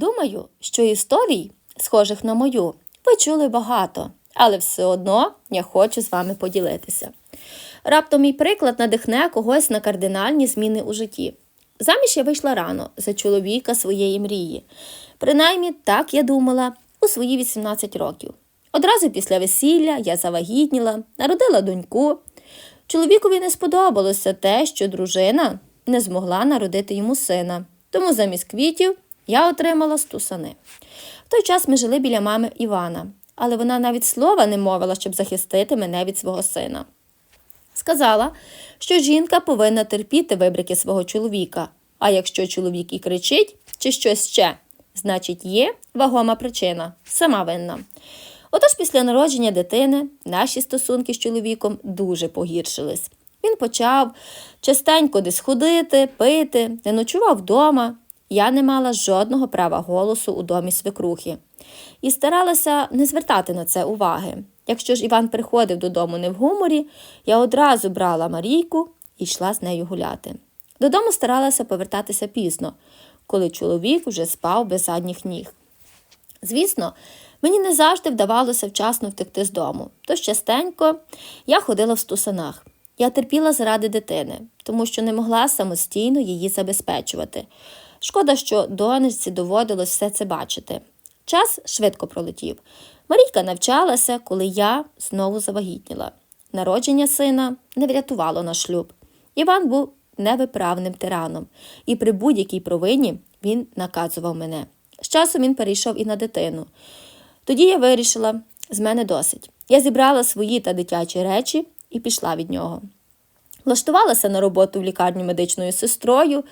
Думаю, що історій, схожих на мою, ви чули багато, але все одно я хочу з вами поділитися. Раптом мій приклад надихне когось на кардинальні зміни у житті. Заміж я вийшла рано за чоловіка своєї мрії. Принаймні, так я думала у свої 18 років. Одразу після весілля я завагітніла, народила доньку. Чоловікові не сподобалося те, що дружина не змогла народити йому сина, тому замість квітів я отримала стусани. В той час ми жили біля мами Івана, але вона навіть слова не мовила, щоб захистити мене від свого сина. Сказала, що жінка повинна терпіти вибрики свого чоловіка, а якщо чоловік і кричить чи щось ще, значить є вагома причина, сама винна. Отож, після народження дитини наші стосунки з чоловіком дуже погіршились. Він почав частенько десь ходити, пити, не ночував вдома. Я не мала жодного права голосу у домі свекрухи і старалася не звертати на це уваги. Якщо ж Іван приходив додому не в гуморі, я одразу брала Марійку і йшла з нею гуляти. Додому старалася повертатися пізно, коли чоловік вже спав без задніх ніг. Звісно, мені не завжди вдавалося вчасно втекти з дому, тож частенько я ходила в стусанах. Я терпіла заради дитини, тому що не могла самостійно її забезпечувати. Шкода, що донечці доводилось все це бачити. Час швидко пролетів. Марійка навчалася, коли я знову завагітніла. Народження сина не врятувало наш шлюб. Іван був невиправним тираном, і при будь-якій провині він наказував мене. З часом він перейшов і на дитину. Тоді я вирішила, з мене досить. Я зібрала свої та дитячі речі і пішла від нього. Влаштувалася на роботу в лікарню медичною сестрою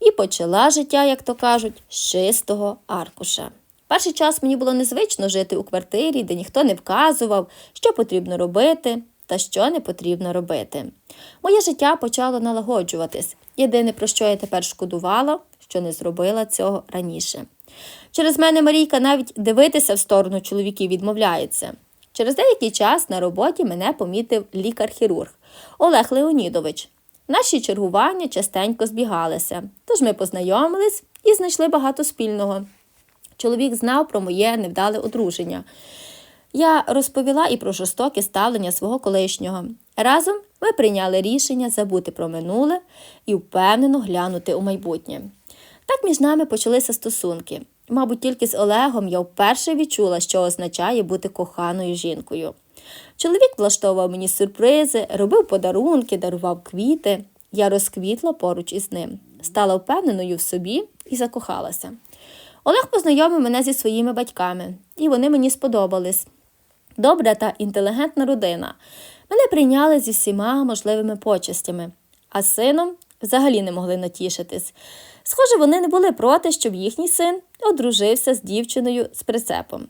і почала життя, як то кажуть, з чистого аркуша. Перший час мені було незвично жити у квартирі, де ніхто не вказував, що потрібно робити та що не потрібно робити. Моє життя почало налагоджуватись. Єдине, про що я тепер шкодувала, що не зробила цього раніше. Через мене Марійка навіть дивитися в сторону чоловіків відмовляється. Через деякий час на роботі мене помітив лікар-хірург Олег Леонідович. Наші чергування частенько збігалися, тож ми познайомились і знайшли багато спільного. Чоловік знав про моє невдале одруження. Я розповіла і про жорстоке ставлення свого колишнього. Разом ми прийняли рішення забути про минуле і впевнено глянути у майбутнє. Так між нами почалися стосунки. Мабуть, тільки з Олегом я вперше відчула, що означає бути коханою жінкою. Чоловік влаштовував мені сюрпризи, робив подарунки, дарував квіти. Я розквітла поруч із ним, стала впевненою в собі і закохалася. Олег познайомив мене зі своїми батьками, і вони мені сподобались. Добра та інтелігентна родина. Мене прийняли зі всіма можливими почестями, а з сином взагалі не могли натішитись. Схоже, вони не були проти, щоб їхній син одружився з дівчиною з прицепом.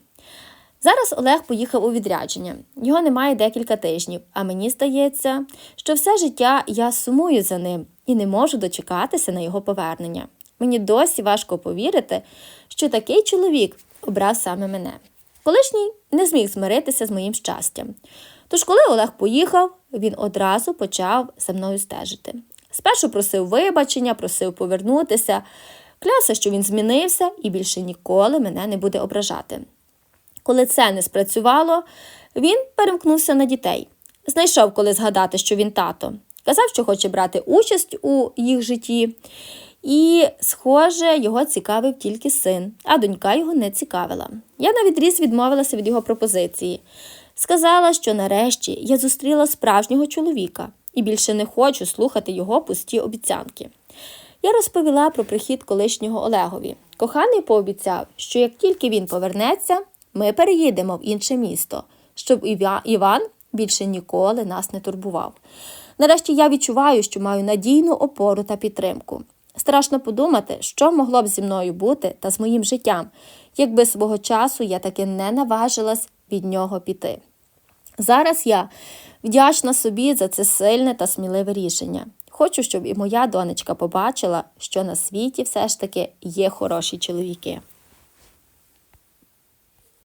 Зараз Олег поїхав у відрядження. Його немає декілька тижнів, а мені здається, що все життя я сумую за ним і не можу дочекатися на його повернення. Мені досі важко повірити, що такий чоловік обрав саме мене. Колишній не зміг змиритися з моїм щастям. Тож, коли Олег поїхав, він одразу почав за мною стежити. Спершу просив вибачення, просив повернутися, клявся, що він змінився і більше ніколи мене не буде ображати. Коли це не спрацювало, він перемкнувся на дітей. Знайшов, коли згадати, що він тато. Казав, що хоче брати участь у їх житті. І, схоже, його цікавив тільки син, а донька його не цікавила. Я на відріз відмовилася від його пропозиції. Сказала, що нарешті я зустріла справжнього чоловіка і більше не хочу слухати його пусті обіцянки. Я розповіла про прихід колишнього Олегові. Коханий пообіцяв, що як тільки він повернеться, ми переїдемо в інше місто, щоб Іван більше ніколи нас не турбував. Нарешті я відчуваю, що маю надійну опору та підтримку. Страшно подумати, що могло б зі мною бути та з моїм життям, якби свого часу я таки не наважилась від нього піти. Зараз я вдячна собі за це сильне та сміливе рішення. Хочу, щоб і моя донечка побачила, що на світі все ж таки є хороші чоловіки.